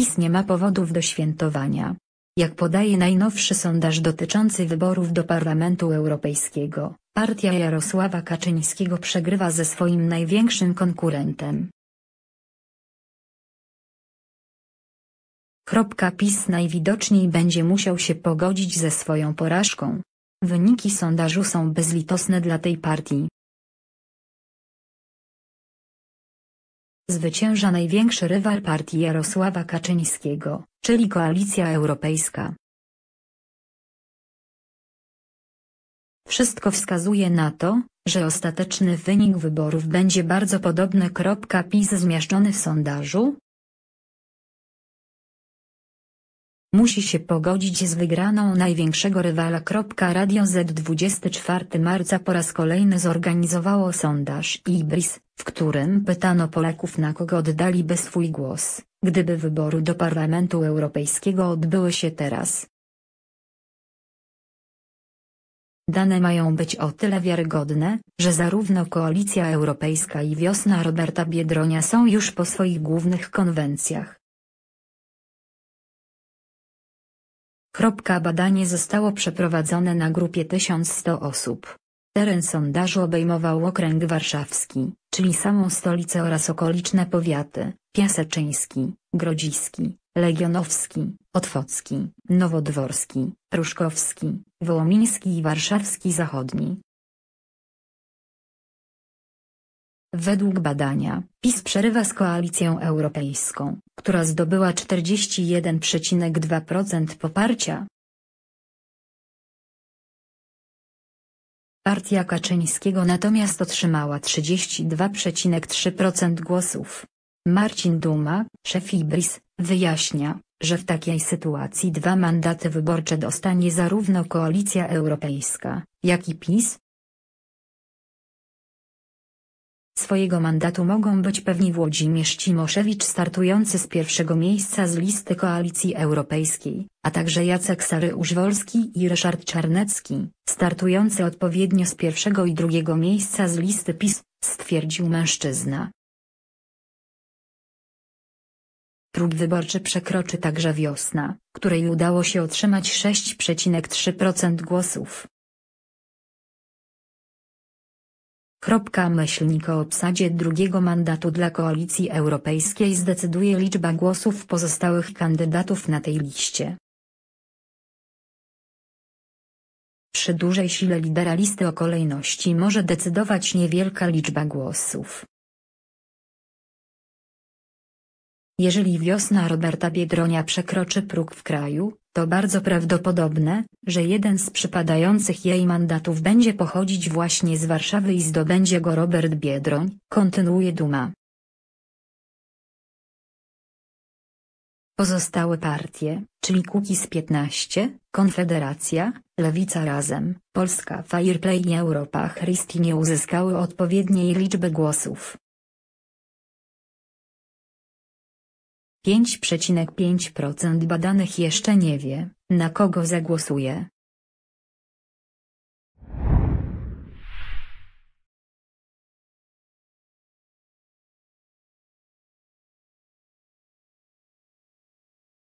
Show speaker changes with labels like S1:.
S1: PiS nie ma powodów do świętowania. Jak podaje najnowszy sondaż dotyczący wyborów do Parlamentu Europejskiego, partia Jarosława Kaczyńskiego przegrywa ze swoim największym konkurentem. PiS najwidoczniej będzie musiał się pogodzić ze swoją porażką. Wyniki sondażu są bezlitosne dla tej partii. Zwycięża największy rywal partii Jarosława Kaczyńskiego, czyli Koalicja Europejska. Wszystko wskazuje na to, że ostateczny wynik wyborów będzie bardzo podobny. PiS zmieszczony w sondażu, musi się pogodzić z wygraną największego rywala. Radio Z 24 marca po raz kolejny zorganizowało sondaż Ibris, w którym pytano Polaków na kogo oddaliby swój głos, gdyby wybory do Parlamentu Europejskiego odbyły się teraz. Dane mają być o tyle wiarygodne, że zarówno Koalicja Europejska i Wiosna Roberta Biedronia są już po swoich głównych konwencjach. Badanie zostało przeprowadzone na grupie 1100 osób. Teren sondażu obejmował okręg warszawski, czyli samą stolicę oraz okoliczne powiaty, Piaseczyński, Grodziski, Legionowski, Otwocki, Nowodworski, Pruszkowski, Wołomiński i Warszawski Zachodni. Według badania, PiS przerywa z koalicją europejską, która zdobyła 41,2% poparcia. Partia Kaczyńskiego natomiast otrzymała 32,3% głosów. Marcin Duma, szef Ibris, wyjaśnia, że w takiej sytuacji dwa mandaty wyborcze dostanie zarówno Koalicja Europejska, jak i PiS, Swojego mandatu mogą być pewni Włodzimierz Cimoszewicz startujący z pierwszego miejsca z listy Koalicji Europejskiej, a także Jacek Saryusz-Wolski i Ryszard Czarnecki, startujący odpowiednio z pierwszego i drugiego miejsca z listy PiS, stwierdził mężczyzna. Próg wyborczy przekroczy także wiosna, której udało się otrzymać 6,3% głosów. Myślnik o obsadzie drugiego mandatu dla Koalicji Europejskiej zdecyduje liczba głosów pozostałych kandydatów na tej liście. Przy dużej sile lidera listy o kolejności może decydować niewielka liczba głosów. Jeżeli wiosna Roberta Biedronia przekroczy próg w kraju, to bardzo prawdopodobne, że jeden z przypadających jej mandatów będzie pochodzić właśnie z Warszawy i zdobędzie go Robert Biedroń, kontynuuje Duma. Pozostałe partie, czyli Kukiz 15, Konfederacja, Lewica Razem, Polska Fairplay i Europa Christi nie uzyskały odpowiedniej liczby głosów. 5,5% badanych jeszcze nie wie, na kogo zagłosuje.